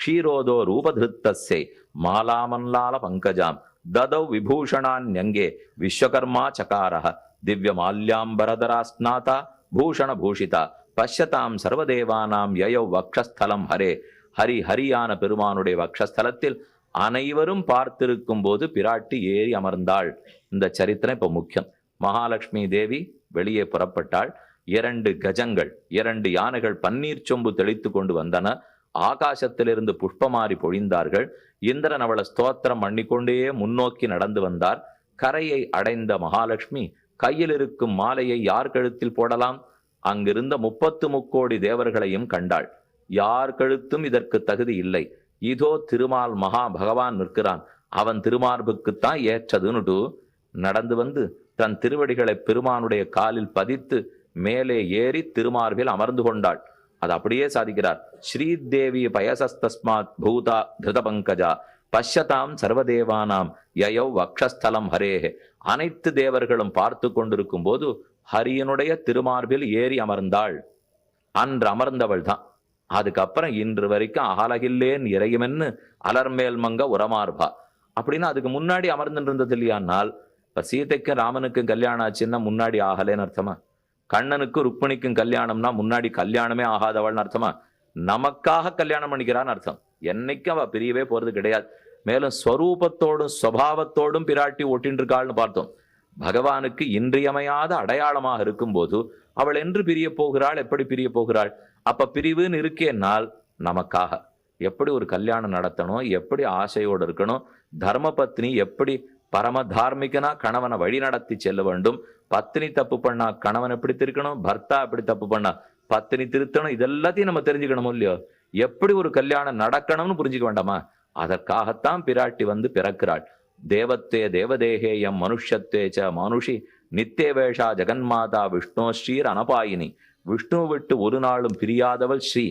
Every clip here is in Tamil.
క్షీరోదో రూపధృత్తస్సే మాలామల్లాల పంకజాం దదౌ విభూషణాన్యంగే విశ్వకర్మా చకార దివ్యమాల్యాంబరధరాస్నాత భూషణభూషిత பஷ்யதாம் சர்வதேவானாம் யயோ வக்ஷஸ்தலம் ஹரே. ஹரி ஹரியான பெருமானுடைய வக்ஷஸ்தலத்தில் அனைவரும் பார்த்திருக்கும் போது பிராட்டி ஏறி அமர்ந்தாள். இந்த சரித்திரம் இப்போ முக்கியம். மகாலட்சுமி தேவி வெளியே புறப்பட்டாள். இரண்டு கஜங்கள் இரண்டு யானைகள் பன்னீர் சொம்பு தெளித்து கொண்டு வந்தன. ஆகாசத்திலிருந்து புஷ்பமாறி பொழிந்தார்கள். இந்திரன் அவளை ஸ்தோத்திரம் பண்ணிக்கொண்டே முன்னோக்கி நடந்து வந்தார். கரையை அடைந்த மகாலட்சுமி கையில் இருக்கும் மாலையை யார் கழுத்தில் போடலாம்? அங்கிருந்த முப்பத்து முக்கோடி தேவர்களையும் கண்டாள். யார் கழுத்தும் இதற்கு தகுதி இல்லை. இதோ திருமால் மகா பகவான் நிற்கிறான். அவன் திருமார்புக்குத்தான் ஏற்றதுன்னுட்டு நடந்து வந்து தன் திருவடிகளை பெருமானுடைய காலில் பதித்து மேலே ஏறி திருமார்பில் அமர்ந்து கொண்டாள். அது அப்படியே சாதிக்கிறார். ஸ்ரீதேவி பயசஸ்தஸ்மாத் பூதா திருத பங்கஜா பஷ்யதாம் சர்வதேவானாம் யயோ வக்ஷஸ்தலம் ஹரேஹே அனைத்து தேவர்களும் பார்த்து கொண்டிருக்கும் போது ஹரியனுடைய திருமார்பில் ஏறி அமர்ந்தாள். அன்று அமர்ந்தவள் தான். அதுக்கப்புறம் இன்று வரைக்கும் அகலகில்லேன் இறையுமென்னு அலர்மேல் மங்க உரமார்பா. அப்படின்னு அதுக்கு முன்னாடி அமர்ந்துட்டு இருந்தது இல்லையானால் இப்போ சீதைக்கும் ராமனுக்கும் கல்யாணம் ஆச்சுன்னா முன்னாடி ஆகலேன்னு அர்த்தமா? கண்ணனுக்கும் ருக்மணிக்கும் கல்யாணம்னா முன்னாடி கல்யாணமே ஆகாதவள்னு அர்த்தமா? நமக்காக கல்யாணம் பண்ணிக்கிறான்னு அர்த்தம். என்னைக்கும் அவ பிரியவே போறது கிடையாது. மேலும் ஸ்வரூபத்தோடும் சுவாவத்தோடும் பிராட்டி ஒட்டின்னு இருக்காள்னு பார்த்தோம். பகவானுக்கு இன்றியமையாத அடையாளமாக இருக்கும்போது அவள் என்று பிரிய போகிறாள் எப்படி பிரிய போகிறாள்? அப்ப பிரிவுன்னு இருக்கேனால் நமக்காக. எப்படி ஒரு கல்யாணம் நடத்தணும்? எப்படி ஆசையோடு இருக்கணும்? தர்மபத்னி எப்படி பரம தார்மிகனா கணவனை வழி நடத்தி செல்ல வேண்டும்? பத்தினி தப்பு பண்ணா கணவன் எப்படி திருக்கணும்? பர்த்தா எப்படி தப்பு பண்ணா? பத்தினி திருத்தணும்? இதெல்லாத்தையும் நம்ம தெரிஞ்சுக்கணும் இல்லையோ? எப்படி ஒரு கல்யாணம் நடக்கணும்னு புரிஞ்சுக்க வேண்டாமா? அதற்காகத்தான் பிராட்டி வந்து பிறக்கிறாள். தேவத்தே தேவதேகேயம் மனுஷத்தே ச மனுஷி நித்தியவேஷா ஜெகன்மாதா விஷ்ணு ஸ்ரீர் அனபாயினி. விஷ்ணு விட்டு ஒரு நாளும் பிரியாதவள் ஸ்ரீ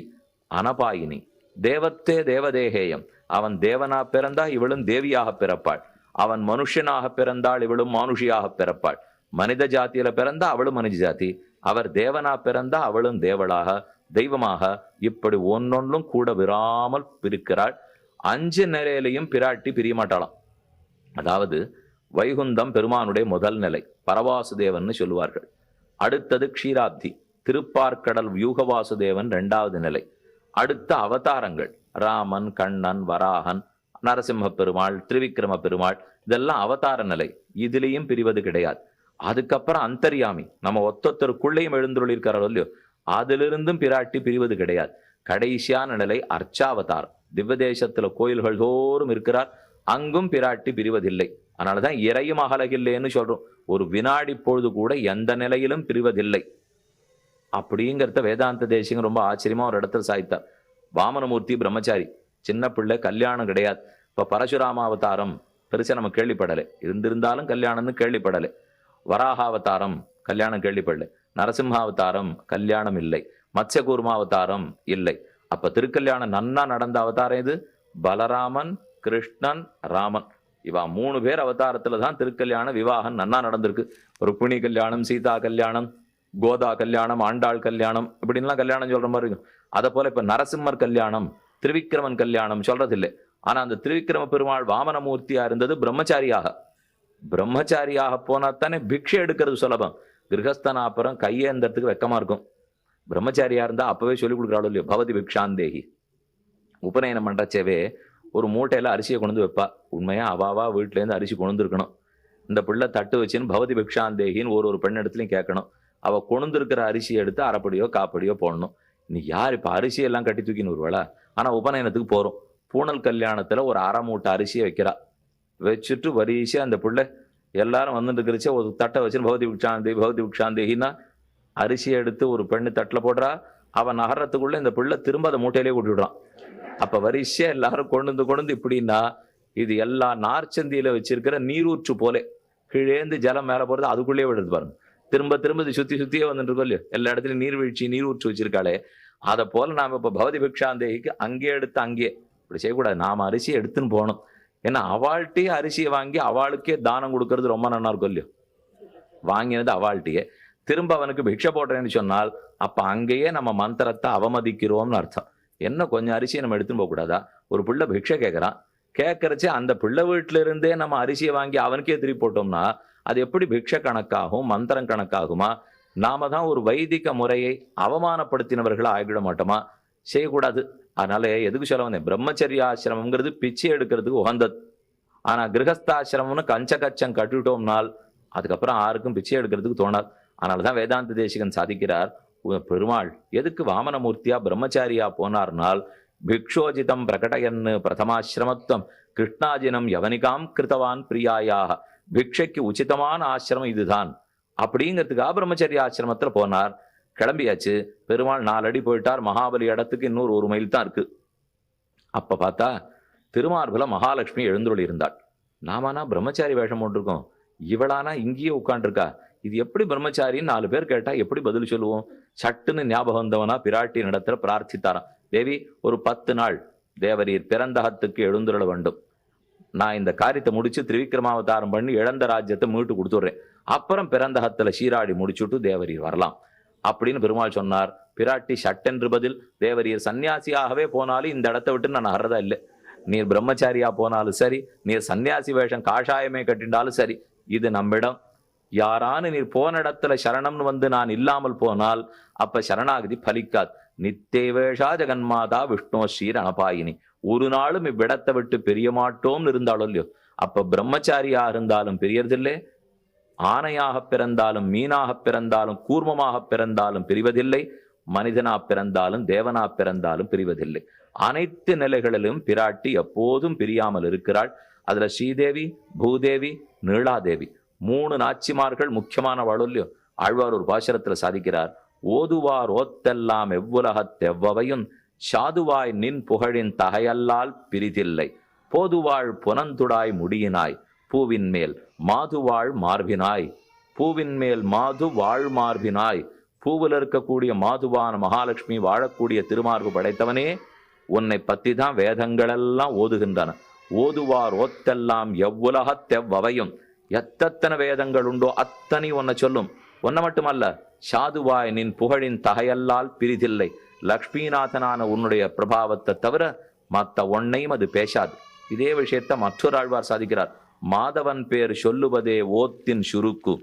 அனபாயினி. தேவத்தே தேவதேகேயம் அவன் தேவனா பிறந்தா இவளும் தேவியாக பிறப்பாள். அவன் மனுஷனாக பிறந்தாள் இவளும் மானுஷியாக பிறப்பாள். மனித ஜாத்தியில பிறந்தா அவளும் மனித ஜாதி அவர் தேவனா பிறந்தா அவளும் தேவளாக. தெய்வமாக இப்படி ஒன்னொன்றும் கூட விராமல் பிரிக்கிறாள். அஞ்சு நிலையிலையும் பிராட்டி பிரிய மாட்டாளாம் அதாவது வைகுந்தம் பெருமானுடைய முதல் நிலை பரவாசுதேவன் சொல்லுவார்கள். அடுத்தது க்ஷீராப்தி திருப்பார்க்கடல் வியூகவாசுதேவன் ரெண்டாவது நிலை. அடுத்த அவதாரங்கள் ராமன் கண்ணன் வராகன் நரசிம்ம பெருமாள் திரிவிக்ரம பெருமாள் இதெல்லாம் அவதார நிலை. இதுலேயும் பிரிவது கிடையாது. அதுக்கப்புறம் அந்தர்யாமி. நம்ம ஒத்தொத்தருக்குள்ளேயும் எழுந்துள்ளிருக்கிறாரோ இல்லையோ? அதிலிருந்தும் பிராட்டி பிரிவது கிடையாது. கடைசியான நிலை அர்ச்சாவதார். திவ்யதேசத்துல கோயில்கள் தோறும் இருக்கிறார். அங்கும் பிராட்டி பிரிவதில்லை. அதனாலதான் இறையும் அகலகில்லைன்னு சொல்றோம். ஒரு வினாடி பொழுது கூட எந்த நிலையிலும் பிரிவதில்லை. அப்படிங்கிறத வேதாந்த தேசியம் ரொம்ப ஆச்சரியமா ஒரு இடத்துல சாய்த்தார். வாமனமூர்த்தி பிரம்மச்சாரி சின்ன பிள்ளை கல்யாணம் கிடையாது. இப்ப பரசுராம அவதாரம் பெருசா நம்ம கேள்விப்படலை. இருந்திருந்தாலும் கல்யாணம்னு கேள்விப்படலை. வராகாவதாரம் கல்யாணம் கேள்விப்படலை. நரசிம்ஹாவதாரம் கல்யாணம் இல்லை. மத்ஸ்யகூர்மாவதாரம் இல்லை. அப்போ திருக்கல்யாணம் நன்னா நடந்த அவதாரம் இது பலராமன் கிருஷ்ணன் ராமன். இவா மூணு பேர் அவதாரத்தில் தான் திருக்கல்யாணம் விவாகம் நன்னா நடந்திருக்கு. ருக்மிணி கல்யாணம் சீதா கல்யாணம் கோதா கல்யாணம் ஆண்டாள் கல்யாணம் இப்படின்லாம் கல்யாணம் சொல்கிற மாதிரி இருக்கும். அதை போல் இப்போ நரசிம்மர் கல்யாணம் திருவிக்கிரமன் கல்யாணம் சொல்றது இல்லை அந்த திருவிக்கிரம பெருமாள் வாமனமூர்த்தியாக இருந்தது பிரம்மச்சாரியாக. பிரம்மச்சாரியாக போனால் தானே பிக்ஷை எடுக்கிறது சுலபம். கிரகஸ்தனா அப்புறம் கையேந்தறதுக்கு வெக்கமாக இருக்கும். பிரம்மச்சாரியாக இருந்தால் அப்போவே சொல்லிக் கொடுக்குறாளோ இல்லையோ? பவதி பிக்ஷாந்தேகி. உபநயனம் பண்ணுறச்சவே ஒரு மூட்டையில் அரிசியை கொண்டு வந்து வைப்பா. உண்மையாக அவாவா வீட்டிலேருந்து அரிசி கொண்டுருக்கணும் இந்த பிள்ளை தட்டு வச்சுன்னு பவதி பிக்ஷாந்தேகின்னு ஒரு ஒரு பெண் இடத்துலையும் கேட்கணும். அவள் கொண்டுருக்கிற அரிசியை எடுத்து அரைப்படியோ காப்படியோ போடணும். நீ யார் இப்போ அரிசியெல்லாம் கட்டி தூக்கின்னு வருவாளா? ஆனால் உபநயனத்துக்கு போகிறோம் பூனல் கல்யாணத்தில் ஒரு அரை மூட்டை அரிசியை வைக்கிறா. வச்சுட்டு வரிசையாக அந்த பிள்ளை எல்லாரும் வந்துட்டு இருக்கிறச்சே ஒரு தட்டை வச்சு பௌதி விக்ஷாந்தி பௌதி விக்ஷாந்தின்னா அரிசியை எடுத்து ஒரு பெண்ணு தட்டில் போடுறா. அவன் நகரத்துக்குள்ளே இந்த பிள்ளை திரும்ப அதை மூட்டையிலே கூட்டி விடுறான். வரிசையாக எல்லாரும் கொண்டு வந்து கொண்டு வந்து இப்படின்னா இது எல்லா நார்ச்சந்தியில் வச்சிருக்கிற நீரூற்று போலே. கீழேந்து ஜலம் மேலே போகிறது அதுக்குள்ளேயே விடுறது பாருங்க. திரும்ப திரும்ப இது சுற்றி சுற்றியே வந்துட்டு இருக்கோம் இல்லையோ? எல்லா இடத்துலையும் நீர்வீழ்ச்சி நீரூற்று வச்சிருக்காளே. அதை போல் நாம் இப்போ பௌதி பிக்ஷாந்தேகிக்கு அங்கேயே எடுத்து அங்கேயே இப்படி செய்யக்கூடாது. நாம் அரிசியை எடுத்துன்னு போகணும். ஏன்னா அவள்கிட்டயே அரிசியை வாங்கி அவளுக்கே தானம் கொடுக்கறது ரொம்ப நல்லா இருக்கும் இல்லையோ? வாங்கினது அவள்கிட்டயே திரும்ப அவனுக்கு பிக்ஷை போடுறேன்னு சொன்னால் அப்போ அங்கேயே நம்ம மந்திரத்தை அவமதிக்கிறோம்னு அர்த்தம். என்ன கொஞ்சம் அரிசியை நம்ம எடுத்துன்னு போகக்கூடாதா? ஒரு பிள்ளை பிக்ஷை கேட்குறான் கேட்கறச்சே அந்த பிள்ளை வீட்டிலிருந்தே நம்ம அரிசியை வாங்கி அவனுக்கே திருப்பி போட்டோம்னா அது எப்படி பிக்ஷை கணக்காகும் மந்திரம் கணக்காகுமா? நாம தான் ஒரு வைதிக முறையை அவமானப்படுத்தினவர்களா ஆகிவிட மாட்டோமா? செய்யக்கூடாது. அதனால எதுக்கு சொல்ல வந்தேன்? பிரம்மச்சரிய ஆசிரமங்கிறது பிச்சை எடுக்கிறதுக்கு உகந்தது. ஆனா கிரகஸ்தாசிரமம்னு கஞ்ச கச்சம் கட்டுட்டோம்னால் அதுக்கப்புறம் யாருக்கும் பிச்சை எடுக்கிறதுக்கு தோணாது. அதனால தான் வேதாந்த தேசிகன் சாதிக்கிறார் பெருமாள் எதுக்கு வாமனமூர்த்தியா பிரம்மச்சாரியா போனார்னால் பிக்ஷோஜிதம் பிரகடயன்னு பிரதமாசிரமத்துவம் கிருஷ்ணாஜினம் யவனிகாம் கிருத்தவான் பிரியாயாக பிக்ஷைக்கு உச்சிதமான ஆசிரமம் இதுதான். அப்படிங்கிறதுக்காக பிரம்மச்சரிய ஆசிரமத்தில் போனார். கிளம்பியாச்சு. பெருமாள் நாலடி போயிட்டார். மகாபலி இடத்துக்கு இன்னொரு ஒரு மைல் தான் இருக்கு. அப்ப பார்த்தா திருமார்புல மகாலட்சுமி எழுந்துள்ளி இருந்தாள். நாமானா பிரம்மச்சாரி வேஷம் போட்டிருக்கோம். இவளானா இங்கேயே உட்காண்டிருக்கா இது எப்படி பிரம்மச்சாரின்னு நாலு பேர் கேட்டா எப்படி பதில் சொல்லுவோம்? சட்டுன்னு ஞாபகம் வந்தவனா பிராட்டி நடத்துல பிரார்த்தித்தாராம். தேவி ஒரு பத்து நாள் தேவரீர் பிறந்தகத்துக்கு எழுந்துருள வேண்டும். நான் இந்த காரியத்தை முடிச்சு திரிவிக்ரமாவதாரம் பண்ணி இழந்த ராஜ்யத்தை மீட்டு கொடுத்துட்றேன். அப்புறம் பிறந்தகத்துல சீராடி முடிச்சுட்டு தேவரீர் வரலாம். அப்படின்னு பெருமாள் சொன்னார். பிராட்டி சட்டென்று பதில். தேவரீர் சன்னியாசியாகவே போனாலும் இந்த இடத்தை விட்டு நான் அறதா இல்லை. நீர் பிரம்மச்சாரியா போனாலும் சரி நீர் சன்னியாசி வேஷம் காஷாயமே கட்டிண்டாலும் சரி இது நம்மிடம். யாரானு நீர் போன இடத்துல சரணம்னு வந்து நான் இல்லாமல் போனால் அப்ப சரணாகதி பலிக்காது. நித்தேவேஷா ஜெகன்மாதா விஷ்ணு ஸ்ரீ அனபாயினி ஒரு நாளும் இவ்விடத்தை விட்டு பிரிய மாட்டோம்னு இருந்தாலும் இல்லையோ அப்ப பிரம்மச்சாரியா இருந்தாலும் பிரியறதில்லை ஆணையாக பிறந்தாலும் மீனாக பிறந்தாலும் கூர்மமாக பிறந்தாலும் பிரிவதில்லை. மனிதனா பிறந்தாலும் தேவனா பிறந்தாலும் பிரிவதில்லை. அனைத்து நிலைகளிலும் பிராட்டி எப்போதும் பிரியாமல் இருக்கிறாள். அதுல ஸ்ரீதேவி பூதேவி நீளாதேவி மூணு நாச்சிமார்கள் முக்கியமான இல்லையோ ஆழ்வார் ஒரு பாசுரத்துல சாதிக்கிறார். ஓதுவார் ஓத்தெல்லாம் எவ்வுலகத்தெவ்வவையும் சாதுவாய் நின் புகழின் தகையல்லால் பிரிதில்லை. போதுவாள் புனந்துடாய் முடியினாய் பூவின் மேல். மாதுவாழ் மார்பினாய். பூவின் மேல் மாது வாழ் மார்பினாய். பூவில் இருக்கக்கூடிய மாதுவான மகாலட்சுமி வாழக்கூடிய திருமார்பு படைத்தவனே உன்னை பற்றி தான் வேதங்களெல்லாம் ஓதுகின்றன. ஓதுவார் ஓத்தெல்லாம் எவ்வுலகத்தெவ்வவையும் எத்தனை வேதங்கள் உண்டோ அத்தனை உன்னை சொல்லும். ஒன்ன மட்டுமல்ல சாதுவாய் நின் புகழின் தகையல்லால் பிரிதில்லை. லக்ஷ்மிநாதனான உன்னுடைய பிரபாவத்தை தவிர மத்த ஒன்னையும் அது பேசாது. இதே விஷயத்த மற்றொரு ஆழ்வார் சாதிக்கிறார். மாதவன் பேர் சொல்லுவதே ஓத்தின் சுருக்கு.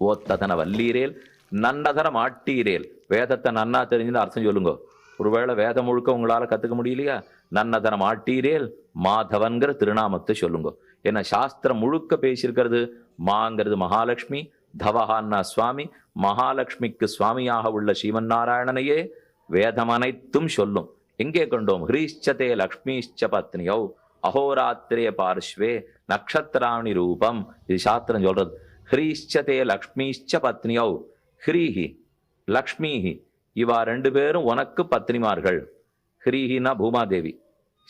ஓத்ததன வல்லீரேல் நன்னதனம் ஆட்டீரேல் வேதத்தை நன்னா தெரிஞ்சுன்னு அர்த்தம் சொல்லுங்க. ஒருவேளை வேதம் முழுக்க உங்களால் கற்றுக்க முடியலையா? நன்னதனம் ஆட்டீரேல் மாதவன்கிற திருநாமத்தை சொல்லுங்க. ஏன்னா சாஸ்திரம் முழுக்க பேசியிருக்கிறது மாங்கிறது மகாலட்சுமி தவஹான்னா சுவாமி மகாலட்சுமிக்கு சுவாமியாக உள்ள ஸ்ரீமன் நாராயணனையே வேதம் அனைத்தும் சொல்லும். எங்கே கொண்டோம்? ஹ்ரீஷ்சதே லக்ஷ்மிஷ்ச பத்னியோ. அகோராத்திரிய பார்ஷ்வே நக்ஷத்திராணி ரூபம். இது சாஸ்திரம் சொல்றது. ஹ்ரீஷ்சதே லக்ஷ்மிஷ்ச பத்னியோ. ஹ்ரீஹி லக்ஷ்மிஹி. இவா ரெண்டு பேரும் உனக்கு பத்னிமார்கள். ஹ்ரீஹினா பூமாதேவி.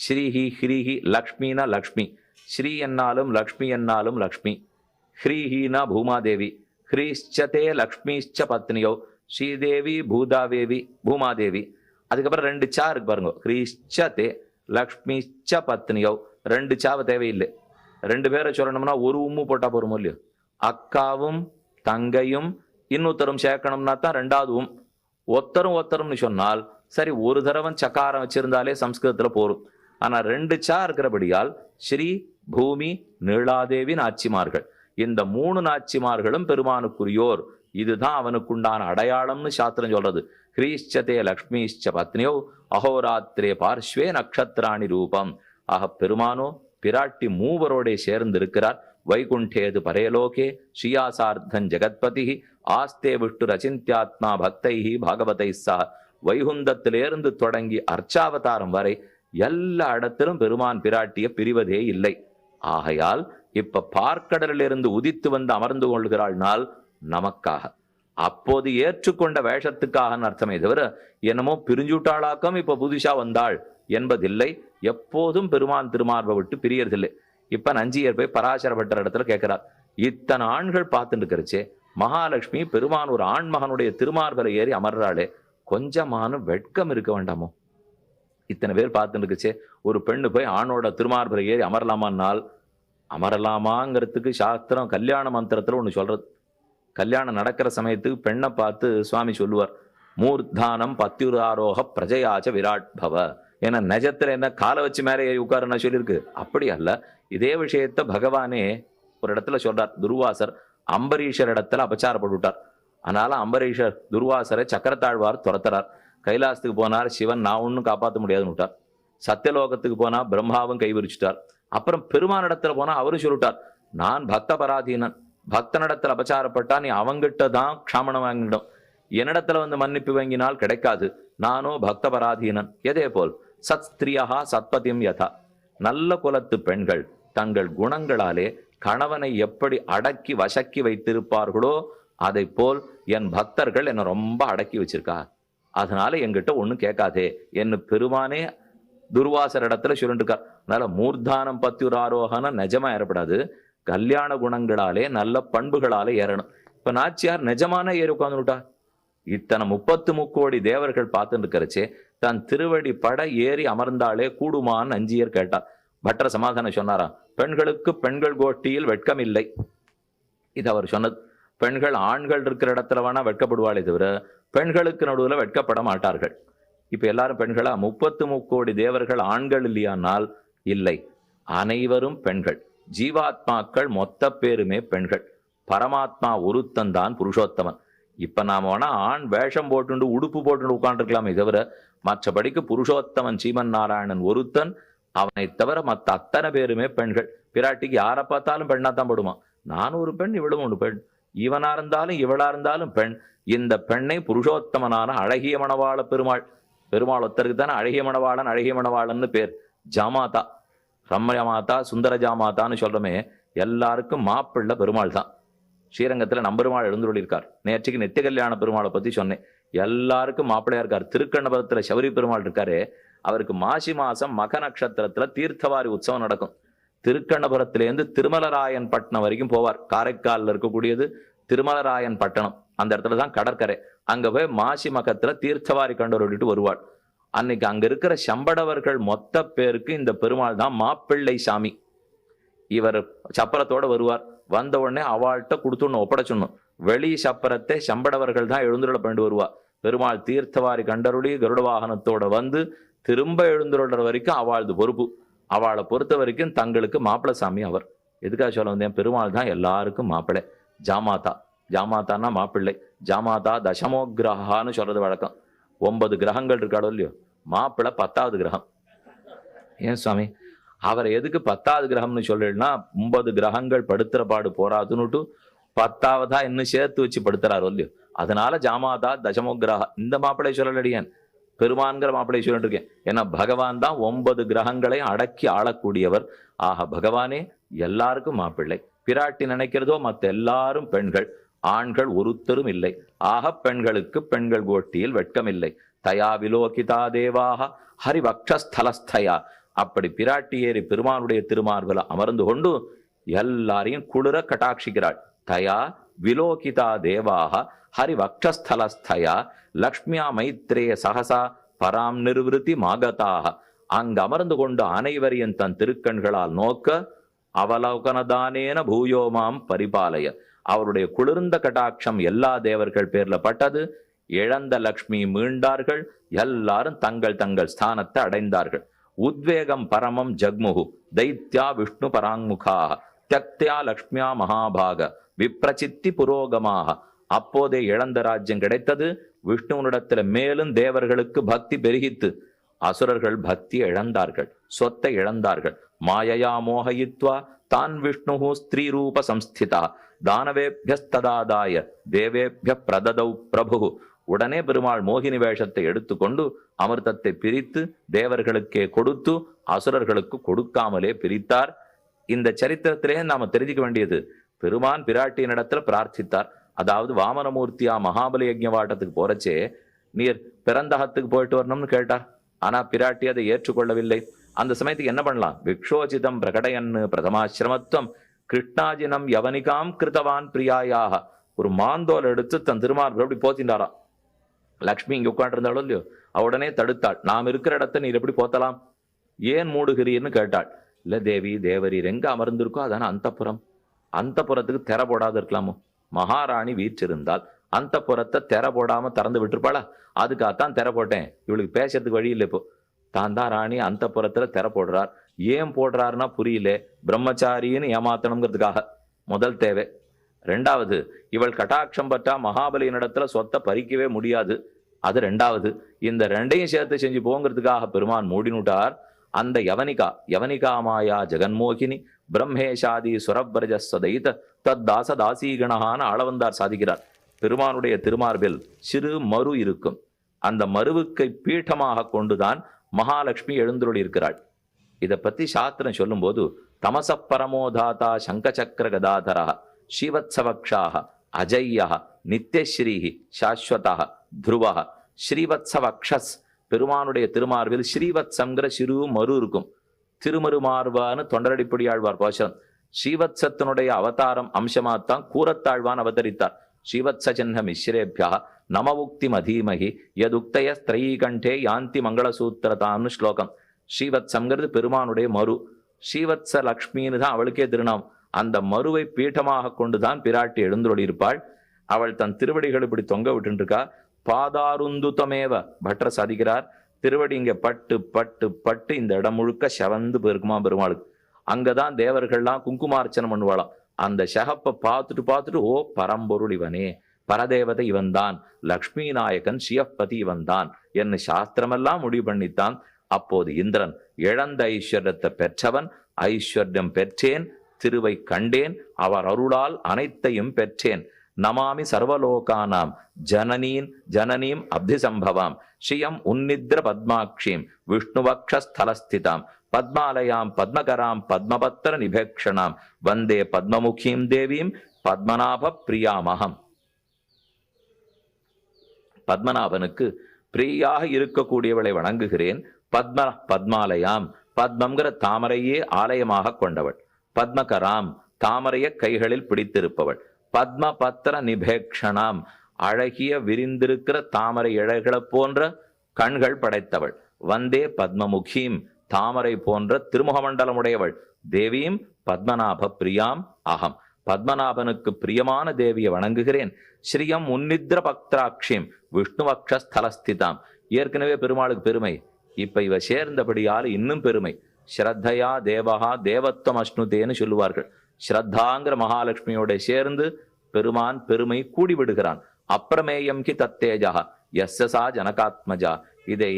ஸ்ரீஹி ஹ்ரீஹி லக்ஷ்மினா லக்ஷ்மி. ஸ்ரீ என்னாலும் லக்ஷ்மி என்னாலும் லக்ஷ்மி. ஹ்ரீஹினா பூமாதேவி. ஹ்ரீஷ்சதே லக்ஷ்மிஷ்ச பத்னியோ. ஸ்ரீதேவி பூதாவேவி பூமாதேவி. அதுக்கப்புறம் ரெண்டு சா இருக்கு பாருங்க. ஹ்ரீஷ்சதே லக்ஷ்மி ச பத்னியோ ரெண்டு சாவை தேவையில்லை. ரெண்டு பேரை சொல்லணும்னா ஒரு உம்மு போட்டால் போறோமோ இல்லையோ? அக்காவும் தங்கையும் இன்னொருத்தரும் சேர்க்கணும்னா தான் ரெண்டாவது உம். ஒத்தரும் ஒத்தரும்னு சொன்னால் சரி ஒரு தடவன் சக்காரம் வச்சிருந்தாலே சம்ஸ்கிருதத்தில் போரும். ஆனால் ரெண்டு சா இருக்கிறபடியால் ஸ்ரீ பூமி நீளாதேவி நாச்சிமார்கள் இந்த மூணு நாச்சிமார்களும் பெருமானுக்குரியோர். இதுதான் அவனுக்குண்டான அடையாளம்னு சாஸ்திரம் சொல்றது. ஹ்ரீஷ்சதே லக்ஷ்மிஷ்ச பத்னியோ அகோராத்திரே பார்ஷ்வே நக்ஷத்ராணி ரூபம். ஆக பெருமானோ பிராட்டி மூவரோடே சேர்ந்து இருக்கிறார் வைகுண்டேது பரேலோகே ஸ்ரீயாசார்த்தன் ஜெகத்பதி ஆஸ்தே விஷ்டு ரச்சிந்தியாத்மா பக்தைஹி பாகவதை சா. வைகுந்தத்திலிருந்து தொடங்கி அர்ச்சாவதாரம் வரை எல்லா இடத்திலும் பெருமான் பிராட்டிய பிரிவதே இல்லை. ஆகையால் இப்ப பார்க்கடலிலிருந்து உதித்து வந்து அமர்ந்து கொள்கிறாள்னால் நமக்காக. அப்போது ஏற்றுக்கொண்ட வேஷத்துக்காக அர்த்தமே தவிர என்னமோ பிரிஞ்சுட்டாளாக்கம் இப்போ புதுசா வந்தாள் என்பதில்லை. எப்போதும் பெருமான் திருமார்பை விட்டு பிரியறதில்லை. இப்ப நஞ்சியர் போய் பராசரப்பட்ட இடத்துல கேட்கிறார் இத்தனை ஆண்கள் பார்த்துட்டு இருக்கிறச்சே மகாலட்சுமி பெருமான் ஒரு ஆண்மகனுடைய திருமார்பலை ஏறி அமர்றாளே கொஞ்சமான வெட்கம் இருக்க வேண்டாமோ? இத்தனை பேர் பார்த்துட்டு இருக்குச்சே ஒரு பெண்ணு போய் ஆணோட திருமார்பலை ஏறி அமரலாமான்னால் அமரலாமாங்கிறதுக்கு சாஸ்திரம் கல்யாண மந்திரத்தில் ஒன்று சொல்றது. கல்யாணம் நடக்கிற சமயத்துக்கு பெண்ணை பார்த்து சுவாமி சொல்லுவார் மூர்த்தானம் பத்யுராரோக பிரஜயாச்ச விராட் பவ ஏன்னா நெஜத்தில் என்ன காலை வச்சு மேலே ஏறி உட்காருன்னு சொல்லியிருக்கு. அப்படி அல்ல இதே விஷயத்த பகவானே ஒரு இடத்துல சொல்றார். துர்வாசர் அம்பரீஷர் இடத்துல அபச்சாரப்பட்டுட்டார். அதனால அம்பரீஷர் துர்வாசரை சக்கரத்தாழ்வார் துரத்துறார். கைலாசத்துக்கு போனார் சிவன் நான் ஒன்றும் காப்பாற்ற முடியாதுன்னு விட்டார். சத்தியலோகத்துக்கு போனா பிரம்மாவும் கைவிரிச்சிட்டார் அப்புறம் பெருமான் இடத்துல போனா அவரும் சொல்லிட்டார் நான் பக்த பராதீனன் பக்தனிடத்தில் அபச்சாரப்பட்டா நீ அவங்கிட்ட தான் க்ஷாமணம் வாங்கிடும். என்னிடத்துல வந்து மன்னிப்பு வாங்கினால் கிடைக்காது. நானோ பக்த பராதீனன் எதே போல்? சத் ஸ்திரியா சத்பதியும் யதா. நல்ல குலத்து பெண்கள் தங்கள் குணங்களாலே கணவனை எப்படி அடக்கி வசக்கி வைத்திருப்பார்களோ அதை போல் என் பக்தர்கள் என்னை ரொம்ப அடக்கி வச்சிருக்கா. அதனால என்கிட்ட ஒன்றும் கேட்காதே. என்ன பெருமானே துர்வாசர் இடத்துல சுருண்டுக்கார். அதனால மூர்த்தானம் பத்தியுராரோகணம் நிஜமா ஏறப்படாது கல்யாண குணங்களாலே நல்ல பண்புகளாலே ஏறணும். இப்ப நாச்சியார் நிஜமான ஏறி உட்காந்துட்டா இத்தனை முப்பத்து முக்கோடி தேவர்கள் பார்த்துட்டு இருக்கிறச்சே தன் திருவடி பட ஏறி அமர்ந்தாலே கூடுமான்னு அஞ்சியர் கேட்டார். பட்டர சமாதானம் சொன்னாரா பெண்களுக்கு பெண்கள் கோஷ்டியில் வெட்கம் இல்லை இது அவர் சொன்னது. பெண்கள் ஆண்கள் இருக்கிற இடத்துல வேணா வெட்கப்படுவாளே தவிர பெண்களுக்கு நடுவில் வெட்கப்பட மாட்டார்கள். இப்போ எல்லாரும் பெண்களா முப்பத்து முக்கோடி தேவர்கள் ஆண்கள் இல்லையானால் இல்லை. அனைவரும் பெண்கள். ஜீவாத்மாக்கள் மொத்த பேருமே பெண்கள். பரமாத்மா ஒருத்தன் தான் புருஷோத்தமன். இப்ப நாம வேணால் ஆண் வேஷம் போட்டுண்டு உடுப்பு போட்டுண்டு உட்காந்துருக்கலாமே தவிர மற்றபடிக்கு புருஷோத்தமன் சீமன் நாராயணன் ஒருத்தன் அவனை தவிர மற்ற அத்தனை பேருமே பெண்கள். பிராட்டிக்கு யாரை பார்த்தாலும் பெண்ணா தான் படுமா? நானும் ஒரு பெண் இவளும் ஒரு பெண். இவனா இருந்தாலும் இவளா இருந்தாலும் பெண். இந்த பெண்ணை புருஷோத்தமனான அழகிய மணவாள பெருமாள். பெருமாள் ஒருத்தருக்கு தானே அழகிய மணவாளன் அழகிய மணவாளன்னு பேர். ஜமாதா. ரம்மய மாதா சுந்தரஜா மாதான்னு சொல்கிறோமே எல்லாருக்கும் மாப்பிள்ளை பெருமாள் தான் ஸ்ரீரங்கத்தில் நம்பெருமாள் எழுந்துள்ளிருக்கார் நேற்றுக்கு நித்திய கல்யாண பெருமாளை பற்றி சொன்னேன். எல்லாருக்கும் மாப்பிள்ளையா இருக்கார். திருக்கண்ணபுரத்தில் சௌரி பெருமாள் இருக்காரு. அவருக்கு மாசி மாசம் மக நட்சத்திரத்தில் தீர்த்தவாரி உற்சவம் நடக்கும். திருக்கண்ணபுரத்திலேருந்து திருமலராயன் பட்டணம் வரைக்கும் போவார். காரைக்காலில் இருக்கக்கூடியது திருமலராயன் பட்டணம். அந்த இடத்துல தான் கடற்கரை. அங்கே போய் மாசி மகத்தில் தீர்த்தவாரி கண்டு வருவாள். அன்னைக்கு அங்க இருக்கிற சம்படவர்கள் மொத்த பேருக்கு இந்த பெருமாள் தான் மாப்பிள்ளை சாமி. இவர் சப்பரத்தோட வருவார். வந்த உடனே அவள்கிட்ட கொடுத்துடணும் ஒப்படைச்சிடணும். வெளி சப்பரத்தை சம்படவர்கள் தான் எழுந்துருள பண்ணிட்டு வருவா பெருமாள் தீர்த்தவாரி கண்டருளி கருட வாகனத்தோட வந்து திரும்ப எழுந்துள்ள வரைக்கும் அவளது பொறுப்பு. அவளை பொறுத்த வரைக்கும் தங்களுக்கு மாப்பிள்ளை சாமி அவர். எதுக்காக சொல்ல வந்தேன்? பெருமாள் தான் எல்லாருக்கும் மாப்பிள்ளை. ஜாமாதா. ஜாமாதான்னா மாப்பிள்ளை. ஜாமாதா தசமோகிரகான்னு சொல்றது வழக்கம். ஒன்பது கிரகங்கள் இருக்காடோ இல்லையோ? மாப்பிள்ளை பத்தாவது கிரகம். ஏன் சுவாமி? அவரை எதுக்கு பத்தாவது கிரகம்னு சொல்லிடுனா ஒன்பது கிரகங்கள் படுத்துற பாடு போறாதுன்னுட்டு பத்தாவதா இன்னும் சேர்த்து வச்சு படுத்துறாரோ இல்லையோ அதனால ஜாமாதா தசமோ தசமோகிரகா இந்த மாப்பிள்ளை சொல்லலடியேன் பெருமான்கிற மாப்பிள்ளை சொல்லிட்டு இருக்கேன். ஏன்னா பகவான் தான் ஒன்பது கிரகங்களை அடக்கி ஆளக்கூடியவர். ஆக பகவானே எல்லாருக்கும் மாப்பிள்ளை. பிராட்டி நினைக்கிறதோ மத்த எல்லாரும் பெண்கள். ஆண்கள் ஒருத்தரும் இல்லை. ஆக பெண்களுக்கு பெண்கள் கோஷ்டியில் வெட்கமில்லை. தயா விலோகிதா தேவாக ஹரிவக்ஷஸ்தலஸ்தயா. அப்படி பிராட்டி ஏறி பெருமானுடைய திருமார்பில் அமர்ந்து கொண்டு எல்லாரையும் குளிர கட்டாட்சிக்கிறாள். தயா விலோகிதா தேவாக ஹரிவக்ஷஸ்தலஸ்தயா. லக்ஷ்மியா மைத்ரேய சகசா பராம் நிர்வருத்தி மாகதாக அங்கு அமர்ந்து கொண்டு அனைவரையும் தன் திருக்கண்களால் நோக்க அவலோகனதானேன பூயோமாம் பரிபாலய. அவருடைய குளிர்ந்த கட்டாட்சம் எல்லா தேவர்கள் பேர்ல பட்டது. இழந்த லக்ஷ்மி மீண்டார்கள். எல்லாரும் தங்கள் தங்கள் ஸ்தானத்தை அடைந்தார்கள். உத்வேகம் பரமம் ஜக்முகு தைத்யா விஷ்ணு பராங்முகாக தியக்தியா லக்ஷ்மியா மகாபாக விப்ரசித்தி புரோகமாக. அப்போதே இழந்த ராஜ்யம் கிடைத்தது. விஷ்ணுவனிடத்துல மேலும் தேவர்களுக்கு பக்தி பெருகித்து அசுரர்கள் பக்தி இழந்தார்கள் சொத்தை இழந்தார்கள். மாயையா மோகயித்வா தான் விஷ்ணு ஸ்திரீ ரூப சம்ஸ்திதா தானவேபியஸ்ததாதாய தேவேபிய பிரததௌ பிரபு உடனே பெருமாள் மோகினி வேஷத்தை எடுத்துக்கொண்டு அமிர்தத்தை பிரித்து தேவர்களுக்கே கொடுத்து அசுரர்களுக்கு கொடுக்காமலே பிரித்தார். இந்த சரித்திரத்திலே நாம தெரிஞ்சுக்க வேண்டியது பெருமான் பிராட்டியின் இடத்துல பிரார்த்தித்தார். அதாவது வாமனமூர்த்தியா மகாபலி யஜ்ஞவாட்டத்துக்கு போறச்சே நீர் பிறந்தகத்துக்கு போயிட்டு வரணும்னு கேட்டார். ஆனா பிராட்டி அதை ஏற்றுக்கொள்ளவில்லை. அந்த சமயத்துக்கு என்ன பண்ணலாம்? விக்ஷோஜிதம் பிரகடயன்னு பிரதமாசிரமத்துவம் கிருஷ்ணாஜினம் யவனிகாம் கிருத்தவான் பிரியாயாக ஒரு மாந்தோல் எடுத்து தன் திருமார்பு அப்படி போத்தின்றாராம். லக்ஷ்மி இங்கே உட்காண்டிருந்தாளோ இல்லையோ? உடனே தடுத்தாள். நாம் இருக்கிற இடத்த நீர் எப்படி போத்தலாம்? ஏன் மூடுகிறீர்னு கேட்டாள். இல்லை தேவி தேவரீர் எங்கே அமர்ந்திருக்கோ அதான அந்தப்புறம். அந்தப்புறத்துக்கு திற போடாது இருக்கலாமோ? மகாராணி வீற்றிருந்தால் அந்த புறத்தை திற போடாமல் திறந்து விட்டுருப்பாளா? அதுக்காகத்தான் திற போட்டேன். இவளுக்கு பேசுறதுக்கு வழி இல்லை இப்போ. தான் தான் ராணி அந்த புறத்தில் திற போடுறார். ஏன் போடுறாருன்னா புரியல. பிரம்மச்சாரின்னு ஏமாத்தணுங்கிறதுக்காக. முதல் தேவை. ரெண்டாவது இவள் கட்டாட்சம் பற்றா மகாபலியினிடத்துல சொத்தை பறிக்கவே முடியாது. அது ரெண்டாவது இந்த ரெண்டையும் சேர்த்து செஞ்சு போங்கிறதுக்காக பெருமான் மூடினுட்டார். அந்த யவனிகா யவனிகா மாயா ஜெகன்மோகினி பிரம்மேஷாதி சுரப்ரஜ சதைத தத் தாச தாசீகணகான ஆளவந்தார் சாதிக்கிறார். பெருமானுடைய திருமார்பில் சிறு மறு இருக்கும். அந்த மருவுக்கை பீட்டமாக கொண்டுதான் மகாலட்சுமி எழுந்துருளி இருக்கிறாள் இதை பத்தி சாஸ்திரம் சொல்லும்போது தமச பரமோதாதா சங்கசக்கர கதாதரா ஸ்ரீவத்சவக்ஷாக அஜய்யா நித்யஸ்ரீஹி சாஸ்வதா துருவா ஸ்ரீவத்சவக்ஷஸ் பெருமானுடைய திருமார்பில் ஸ்ரீவத்சங்கிற சிறு மறு இருக்கும். திருமருமார்வான்னு தொண்டரடிப்படியாழ்வார் ஆழ்வார் ஸ்ரீவத்சத்தினுடைய அவதாரம் அம்சமாத்தான் கூரத்தாழ்வான் அவதரித்தார். ஸ்ரீவத்ச சின்ன மிஸ்ரேபியா நமவுக்தி மதீமகி யதுக்தய ஸ்திரீகண்டே யாந்தி மங்களசூத்திரதான்னு ஸ்லோகம். ஸ்ரீவத்சங்கிறது பெருமானுடைய மறு. ஸ்ரீவத்ச லக்ஷ்மின்னு தான் அவளுக்கே திருநாம் அந்த மறுவை பீட்டமாக கொண்டுதான் பிராட்டி எழுந்துள்ளிருப்பாள் அவள் தன் திருவடிகள் இப்படி தொங்க விட்டுருக்கா பாதாருந்துதமேவ பட்டர் சாதிக்கிறார் திருவடி இங்கே பட்டு பட்டு பட்டு இந்த இடம் முழுக்க செவந்து போயிருக்குமா பெருமாளுக்கு. அங்கதான் தேவர்கள்லாம் குங்குமார்ச்சனம் பண்ணுவாளாம். அந்த ஷகப்பை பார்த்துட்டு பார்த்துட்டு ஓ பரம்பொருள் இவனே. பரதேவதை இவன்தான். லக்ஷ்மி நாயகன் சியப்பதி இவன்தான் என்று சாஸ்திரமெல்லாம் முடிவு பண்ணித்தான். அப்போது இந்திரன் இழந்த ஐஸ்வர்யத்தை பெற்றவன் ஐஸ்வர்யம் பெற்றேன் திருவை கண்டேன் அவர் அருளால் அனைத்தையும் பெற்றேன். நமாமி சர்வலோகானாம் ஜனனீன் ஜனனீம் அப்திசம்பவாம் ஸ்ரீயம் உன்னித்ர பத்மாட்சீம் விஷ்ணுவக்ஷஸ்தலஸ்திதாம் பத்மாலயாம் பத்மகராம் பத்மபத்திர நிபேக்ஷணாம் வந்தே பத்மமுகீம் தேவீம் பத்மநாப பிரியாமகம் பத்மநாபனுக்கு பிரியாக இருக்கக்கூடியவளை வணங்குகிறேன். பத்ம பத்மாலயாம் பத்மங்கிற தாமரையே ஆலயமாக கொண்டவள். பத்மகராம் தாமரைய கைகளில் பிடித்திருப்பவள். பத்ம பத்திர நிபேக்ஷணாம் அழகிய விரிந்திருக்கிற தாமரை இழைகளை போன்ற கண்கள் படைத்தவள். வந்தே பத்மமுகீம் தாமரை போன்ற திருமுகமண்டலமுடையவள். தேவியும் பத்மநாப பிரியாம் அகம். பத்மநாபனுக்கு பிரியமான தேவியை வணங்குகிறேன். ஸ்ரீயம் உன்னித்ர பக்திராட்சியம் விஷ்ணுவக்ஷஸ்தலஸ்திதாம். ஏற்கனவே பெருமாளுக்கு பெருமை. இப்ப இவ சேர்ந்தபடியால் இன்னும் பெருமை. ஸ்ரத்தையா தேவகா தேவத்வம் அஷ்ணுதேன்னு சொல்லுவார்கள். ஸ்ரத்தாங்கிற மகாலட்சுமியோட சேர்ந்து பெருமான் பெருமை கூடி விடுகிறான் அப்பிரமேயம் கி தத்தேஜா எஸ்எஸ்ஆ ஜனகாத்மஜா. இதை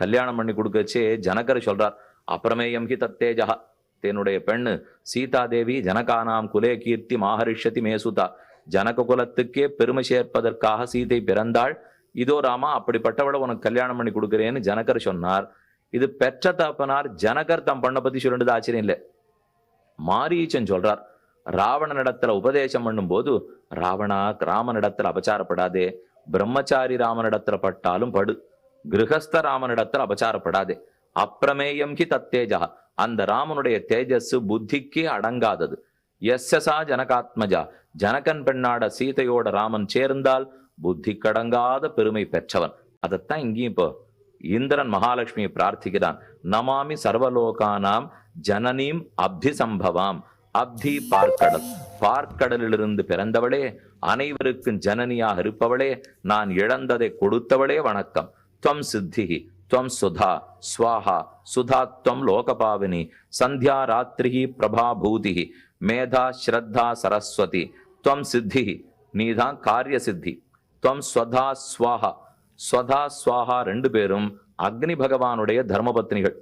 கல்யாணம் பண்ணி கொடுக்கச்சே ஜனகர் சொல்றார். அப்பிரமேயம் கி தத்தேஜா தன்னுடைய பெண்ணு சீதாதேவி ஜனகானாம் குலே கீர்த்தி மாஹரிஷதி மேசுதா. ஜனக குலத்துக்கே பெருமை சேர்ப்பதற்காக சீதை பிறந்தாள். இதோ ராமா அப்படிப்பட்டவளை உனக்கு கல்யாணம் பண்ணி கொடுக்குறேன்னு ஜனகர் சொன்னார். இது பெற்ற தப்பனார் ஜனகர் தம் பண்ண பத்தி ஆச்சரியம் இல்லை. மாரீச்சன் சொல்றார் ராவணனிடத்துல உபதேசம் பண்ணும்போது ராவணா ராமனிடத்துல அபச்சாரப்படாதே பிரம்மச்சாரி ராமனிடத்துல பட்டாலும் படு கிரகஸ்த ராமனிடத்துல அபச்சாரப்படாதே அப்பிரமேயம் கி தத்தேஜா அந்த ராமனுடைய தேஜஸ் புத்திக்கே அடங்காதது. எஸ்எஸ்ஆ ஜனகாத்மஜா ஜனகன் பெண்ணாட சீதையோட ராமன் சேர்ந்தால் புத்தி கடங்காத பெருமை பெற்றவன். அதைத்தான் இங்கேயும் இப்போ இந்திரன் மகாலட்சுமியை பிரார்த்திக்கிறான். நமாமி சர்வலோகானாம் ஜனனீம் அப்தி சம்பவாம் அப்தி பார்க்கடல். பார்க்கடலிலிருந்து பிறந்தவளே அனைவருக்கும் ஜனனியாக இருப்பவளே நான் இழந்ததை கொடுத்தவளே வணக்கம். துவம் சித்திகி துவம் சுதா ஸ்வாஹா சுதா துவம் லோகபாவினி சந்தியா ராத்திரிஹி பிரபா பூதிஹி மேதா ஸ்ரத்தா சரஸ்வதி துவம் சித்திஹி நீதான் காரிய சித்தி துவம் ஸ்வதா ஸ்வாஹா ஸ்வதா ஸ்வாஹா ரெண்டு பேரும் அக்னி பகவானுடைய தர்மபத்னிகள்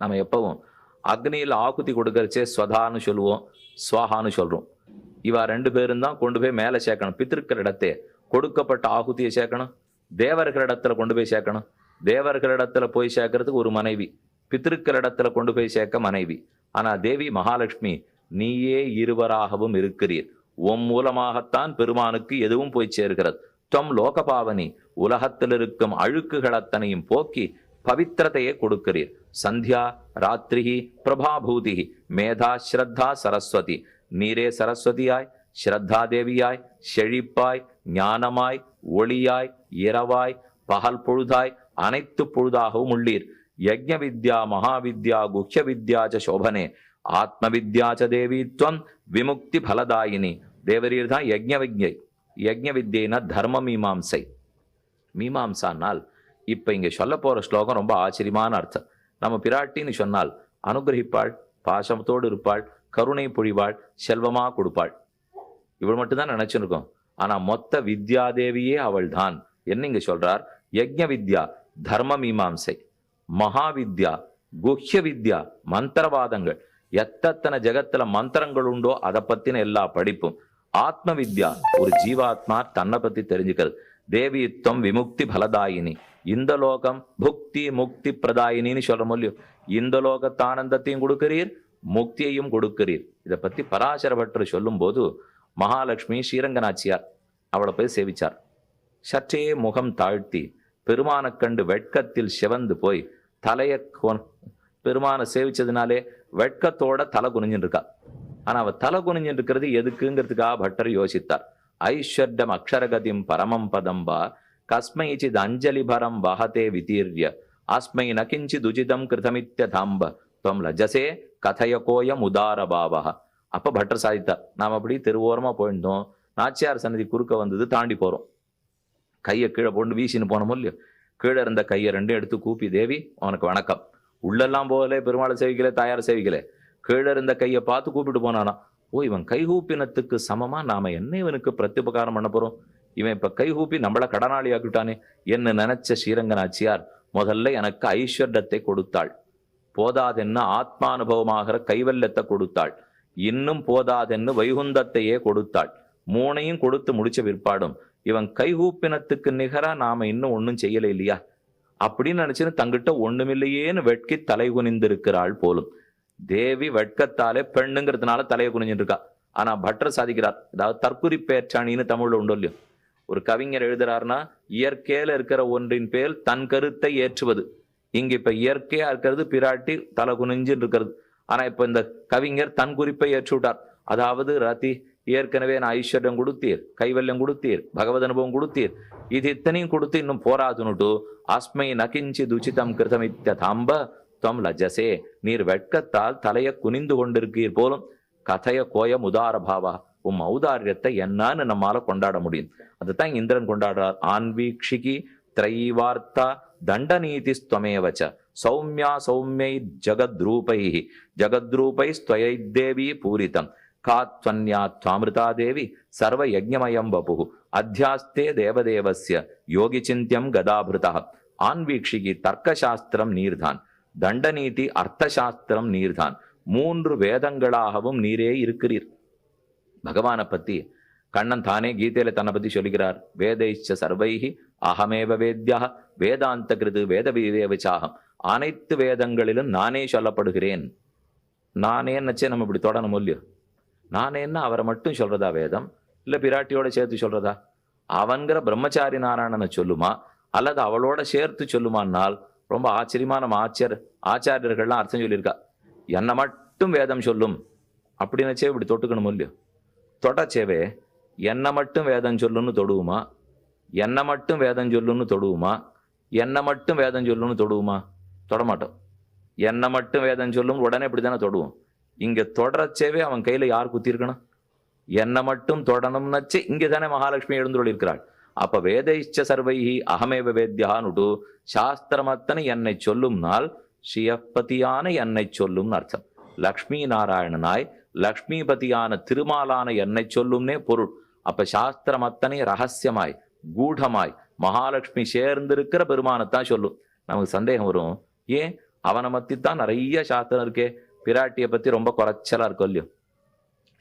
நம்ம எப்பவும் அக்னியில் ஆகுதி கொடுக்கறச்சே ஸ்வதான்னு சொல்லுவோம் ஸ்வாஹான்னு சொல்கிறோம் இவா ரெண்டு பேரும் தான் கொண்டு போய் மேலே சேர்க்கணும். பித்திருக்கிற இடத்தே கொடுக்கப்பட்ட ஆகுதியை சேர்க்கணும். தேவர்கள் இடத்துல கொண்டு போய் சேர்க்கணும். தேவர்கள் இடத்துல போய் சேர்க்கறதுக்கு ஒரு மனைவி. பித்திருக்கிற இடத்துல கொண்டு போய் சேர்க்க மனைவி. ஆனால் தேவி மகாலட்சுமி நீயே இருவராகவும் இருக்கிறீர். உம் மூலமாகத்தான் பெருமானுக்கு எதுவும் போய் சேர்கிறது துவம் லோகபாவனி உலகத்தில் இருக்கும் அழுக்குகள் அத்தனையும் போக்கி பவித்திரத்தையே கொடுக்கிறீர். சந்தியா ராத்திரிகி பிரபாபூதிகி மேதா ஸ்ரத்தா சரஸ்வதி. நீரே சரஸ்வதியாய் ஸ்ரத்தா தேவியாய் செழிப்பாய் ஞானமாய் ஒளியாய் இரவாய் பகல் பொழுதாய் அனைத்து பொழுதாகவும் உள்ளீர். யஜ்ய வித்யா மகாவித்யா குஹ்ய வித்யாச்ச சோபனே. ஆத்ம வித்யாச்ச தேவித்வம் விமுக்தி பலதாயினி. தேவரீர் தான் யஜ்ய விஜ்ஞை யஜ்ய வித்யினா தர்ம மீமாம்சை. மீமாம்சானால் இப்போ இங்கே சொல்ல போகிற ஸ்லோகம் ரொம்ப ஆச்சரியமான அர்த்தம். நம்ம பிராட்டின்னு சொன்னால் அனுகிரகிப்பாள் பாசமத்தோடு இருப்பாள் கருணை பொழிவாள் செல்வமாக கொடுப்பாள். இவள் மட்டும்தான் நினச்சிருக்கோம். ஆனால் மொத்த வித்யாதேவியே அவள் தான் என்ன இங்க சொல்கிறார் யஜ்ய வித்யா தர்ம மீமாம்சை. மகாவித்யா குஹ்ய வித்யா மந்திரவாதங்கள். எத்தனை ஜெகத்துல மந்திரங்கள் உண்டோ அதை பத்தின எல்லா படிப்பும். ஆத்ம வித்யா ஒரு ஜீவாத்மா தன்னை பத்தி தெரிஞ்சுக்கிறது. தேவியுத்தம் விமுக்தி பலதாயினி. இந்த லோகம் புக்தி முக்தி பிரதாயினின்னு சொல்கிறோம் இல்லையோ? இந்த லோகத்து ஆனந்தத்தையும் கொடுக்கிறீர் முக்தியையும் கொடுக்கிறீர். இதை பற்றி பராசர பட்டர் சொல்லும்போது மகாலட்சுமி ஸ்ரீரங்கநாச்சியார் அவளை போய் சேவிச்சார். சற்றே முகம் தாழ்த்தி பெருமானைக் கண்டு வெட்கத்தில் சிவந்து போய் தலைய பெருமானை சேவிச்சதுனாலே வெட்கத்தோட தலை குனிஞ்சுட்டு இருக்கா ஆனால் அவள் தலை குனிஞ்சுட்டு இருக்கிறது எதுக்குங்கிறதுக்காக பட்டர் யோசித்தார். ஐஸ்வர்யம் அக்ஷரகதிம் பரமம் பதம் வா கஸ்மைச்சித் அஞ்சலிபரம் வஹதே விதீர்ய அஸ்மை நகிஞ்சித் உஜிதம் கிருதமித்ய தாம்ப துவம் லஜசே கதையகோயம் உதார அப்ப பட்டர் சாதித்தார் நாம் அப்படி தெருவோரமா போயிருந்தோம் நாச்சியார் சன்னதி குறுக்க வந்தது தாண்டி போகிறோம் கையை கீழே போட்டு வீசின்னு போனோமோ இல்லையோ கீழே இருந்த கையை ரெண்டும் எடுத்து கூப்பி தேவி உனக்கு வணக்கம். உள்ளெல்லாம் போகலே பெருமாளை சேவிக்கல தாயார் சேவிக்கல. கீழே இருந்த கையை பார்த்து கூப்பிட்டு போனானா. ஓ இவன் கைகூப்பினத்துக்கு சமமா? நாம என்ன இவனுக்கு பிரத்யுபகாரம் பண்ண போறோம்? இவன் இப்ப கைகூப்பி நம்மள கடனாளி ஆக்கிட்டானே என்ன நினைச்ச ஸ்ரீரங்கநாச்சியார் முதல்ல எனக்கு ஐஸ்வர்யத்தை கொடுத்தாள். போதாதென்ன ஆத்மானுபவமாகிற கைவல்யத்தை கொடுத்தாள். இன்னும் போதாதென்னு வைகுந்தத்தையே கொடுத்தாள். மூணையும் கொடுத்து முடிச்ச பிற்பாடும் இவன் கைகூப்பினத்துக்கு நிகரா நாம இன்னும் ஒன்றும் செய்யலை இல்லையா? அப்படின்னு நினச்சின்னு தங்கிட்ட ஒண்ணுமில்லையேன்னு வெட்கி தலை குனிந்திருக்கிறாள் போலும். தேவி வெட்கத்தாலே பெண்ணுங்கிறதுனால தலையை குனிஞ்சிட்டு இருக்கா ஆனா பட்டர் சாதிக்கிறார். அதாவது தற்குறி பேச்சாணின்னு தமிழ்ல உண்டு இல்லையோ. ஒரு கவிஞர் எழுதுறாருன்னா இயற்கையில இருக்கிற ஒன்றின் பேர் தன் கருத்தை ஏற்றுவது. இங்க இப்ப இயற்கையா இருக்கிறது பிராட்டி தலை குனிஞ்சுன்னு இருக்கிறது ஆனா இப்ப இந்த கவிஞர் தன் குறிப்பை ஏற்று விட்டார் அதாவது ரதி ஏற்கனவே நான் ஐஸ்வர்யம் கொடுத்தீர் கைவல்யம் கொடுத்தீர் பகவத் அனுபவம் கொடுத்தீர். இது இத்தனையும் கொடுத்து இன்னும் போராதுனுட்டு அஸ்மை நகிஞ்சி துச்சிதம் கிருதமித்ய தாம்ப துவம் லஜசே. நீர் வெட்கத்தால் தலைய குனிந்து கொண்டிருக்கீர் போலும் கதைய கோயம் உதாரபாவா உம் ஔதாரியத்தை என்னன்னு நம்மால கொண்டாட முடியும். அதுதான் இந்திரன் கொண்டாடுறார். ஆன்வீக்ஷிகி திரைவார்த்தா தண்டநீதி ஸ்துவமேவச்ச சௌமியா சௌமியை ஜகத்ரூபை ஜகத்ரூபை ஸ்துவயைத்தேவி பூரிதம். காத்வன்யா துவாமிருதா தேவி சர்வ யஜ்ஞமயம் வபு அத்தியாஸ்தே தேவதேவசிய யோகி சிந்தியம் கதாபிருதா. ஆன்வீக்ஷிகி தர்க்கசாஸ்திரம் நீர்தான். தண்டநீதி அர்த்தசாஸ்திரம் நீர்தான். மூன்று வேதங்களாகவும் நீரே இருக்கிறீர். பகவானை பத்தி கண்ணன் தானே கீதையில தன்னை பத்தி சொல்லுகிறார் வேதைச்ச சர்வைகி அகமேவ வேத்யா வேதாந்த கிருது வேத விவேவிச்சாகம் அனைத்து வேதங்களிலும் நானே சொல்லப்படுகிறேன். நானே நம்ம இப்படி தொடணும் இல்லையோ? நானேன்னு அவரை மட்டும் சொல்றதா வேதம்? இல்லை பிராட்டியோட சேர்த்து சொல்றதா? அவன்கிற பிரம்மச்சாரி நாராயணனை சொல்லுமா? அல்லது அவளோட சேர்த்து சொல்லுமானால் ரொம்ப ஆச்சரியமா நம்ம ஆச்சார ஆச்சாரியர்கள்லாம் அர்த்தம் சொல்லியிருக்கா. என்னை மட்டும் வேதம் சொல்லும். அப்படின்னச்சே இப்படி தொட்டுக்கணும் இல்லையோ? தொட்டச்சேவே என்னை மட்டும் வேதம் சொல்லுன்னு தொடுவுமா? என்னை மட்டும் வேதம் சொல்லுன்னு தொடுவுமா? என்னை மட்டும் வேதம் சொல்லுன்னு தொடுவுமா? தொடமாட்டோம். என்னை மட்டும் வேதம் சொல்லும். உடனே இப்படி தானே தொடுவோம். இங்கே தொடரச்சேவே அவன் கையில் யார் குத்திருக்கணும் என்னை மட்டும் தொடணும்னாச்சே இங்கே தானே மகாலட்சுமி எழுந்துள்ள இருக்கிறாள் அப்ப வேதைச்ச சர்வைஹி அகமேவ வேத்யானுடு. சாஸ்திரமத்தனை என்னை சொல்லும் நாள் ஸ்ரீயப்பதியான என்னை சொல்லும்னு அர்த்தம். லக்ஷ்மி நாராயணனாய் லக்ஷ்மிபதியான திருமாலான என்னை சொல்லும்னே பொருள். அப்ப சாஸ்திரமத்தனை ரகசியமாய் கூடமாய் மகாலட்சுமி சேர்ந்திருக்கிற பெருமானத்தான் சொல்லும். நமக்கு சந்தேகம் வரும். ஏன்? அவனை மத்தி தான் நிறைய சாஸ்திரம் இருக்கே. பிராட்டியை பத்தி ரொம்ப குறைச்சலா இருக்கும் இல்லையோ?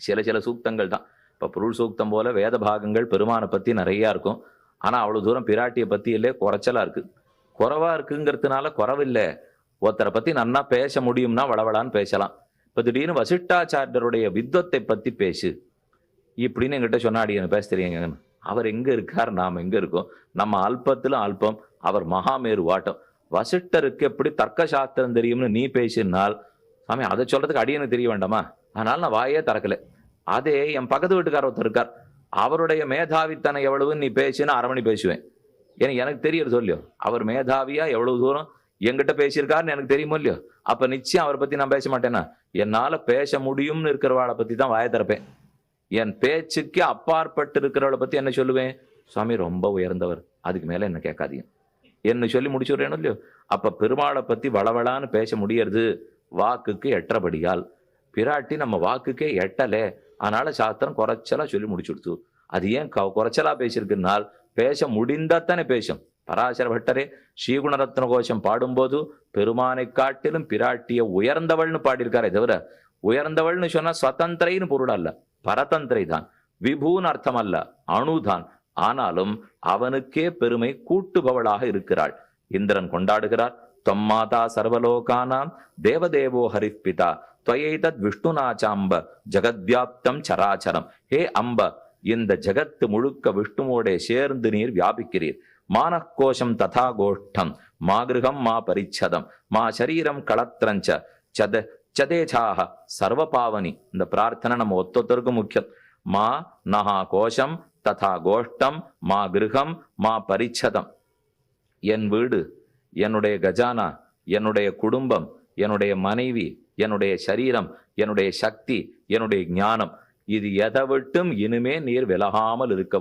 சில சில சூக்தங்கள் தான் இப்போ பொருள் சூக்தம் போல வேத பாகங்கள் பெருமானை பற்றி நிறையா இருக்கும். ஆனால் அவ்வளோ தூரம் பிராட்டியை பற்றி இல்லை குறைச்சலாக இருக்குது குறவாக இருக்குங்கிறதுனால குறவில்லை. ஒருத்தரை பற்றி நன்னா பேச முடியும்னா வளவளான்னு பேசலாம். இப்போ திடீர்னு வசிஷ்டாச்சாரியருடைய வித்வத்தை பற்றி பேசு. இப்படின்னு என்கிட்ட சொன்னாடி எனக்கு பேச தெரியுங்க. அவர் எங்கே இருக்கார்? நாம் எங்கே இருக்கோம்? நம்ம அல்பத்திலும் அல்பம் அவர் மகாமேரு வாட்டம். வசிஷ்டருக்கு எப்படி தர்க்க சாஸ்திரம் தெரியும்னு நீ பேசினால் சாமி அதை சொல்கிறதுக்கு அடியனுக்கு தெரிய வேண்டாமா? அதனால் நான் வாயே திறக்கலை. அதே என் பக்கத்து வீட்டுக்கார ஒருத்தர் இருக்கார். அவருடைய மேதாவித்தனை எவ்வளவுன்னு நீ பேசினா அரை மணி பேசுவேன். ஏன்னா எனக்கு தெரியுது சொல்லியோ? அவர் மேதாவியா எவ்வளவு தூரம் எங்கிட்ட பேசியிருக்காருன்னு எனக்கு தெரியுமோ இல்லையோ? அப்ப நிச்சயம் அவரை பத்தி நான் பேச மாட்டேனா என்னால பேச முடியும்னு இருக்கிறவாளை பத்தி தான் வாயை திறப்பேன். என் பேச்சுக்கு அப்பாற்பட்டு இருக்கிறவளை பத்தி என்ன சொல்லுவேன்? சுவாமி ரொம்ப உயர்ந்தவர். அதுக்கு மேல என்ன கேட்காதீங்க. என்ன சொல்லி முடிச்சுடுறேனோ இல்லையோ? அப்ப பெருமாளை பத்தி வளவளான்னு பேச முடியறது வாக்குக்கு எட்டபடியால் பிராட்டி நம்ம வாக்குக்கே எட்டலே. அதனால சாஸ்திரம் குறைச்சலா சொல்லி முடிச்சுடுத்து அது ஏன் க- குறைச்சலா பேசியிருக்குன்னால் பேச முடிந்தாத்தானே பேசும். பராசர பட்டரே ஸ்ரீகுணரத்ன கோஷம் பாடும்போது பெருமானை காட்டிலும் பிராட்டிய உயர்ந்தவள்னு பாடியிருக்காரே தவிர உயர்ந்தவள்னு சொன்னா சுதந்திரைன்னு பொருள் அல்ல. பரதந்திரை தான். விபூன் அர்த்தம் அல்ல. அணுதான் ஆனாலும் அவனுக்கே பெருமை கூட்டுபவளாக இருக்கிறாள். இந்திரன் கொண்டாடுகிறார். தொம்மாதா சர்வலோகானாம். தேவதேவோ ஹரிப்பிதா. துவயைதத் விஷ்ணுநாச்சாம்ப ஜெகத்வியாப்தம் சராச்சரம். ஹே அம்ப இந்த ஜெகத்து முழுக்க விஷ்ணுவோட சேர்ந்து நீர் வியாபிக்கிறீர். மானக்கோஷம் ததா கோஷ்டம் மா கிருகம் மா பரிச்சதம் மா சரீரம் களத்திரஞ்ச சத சதேஜாக சர்வ பாவனி இந்த பிரார்த்தனை நம்ம ஒத்தொத்தருக்கும் முக்கியம். மா நகா கோஷம் ததா கோஷ்டம் மா கிருகம் மா பரிச்சதம். என் வீடு என்னுடைய கஜானா என்னுடைய குடும்பம் என்னுடைய மனைவி என்னுடைய சரீரம் என்னுடைய சக்தி என்னுடைய ஞானம். இது எதை விட்டும் இனிமே நீர் விலகாமல் இருக்க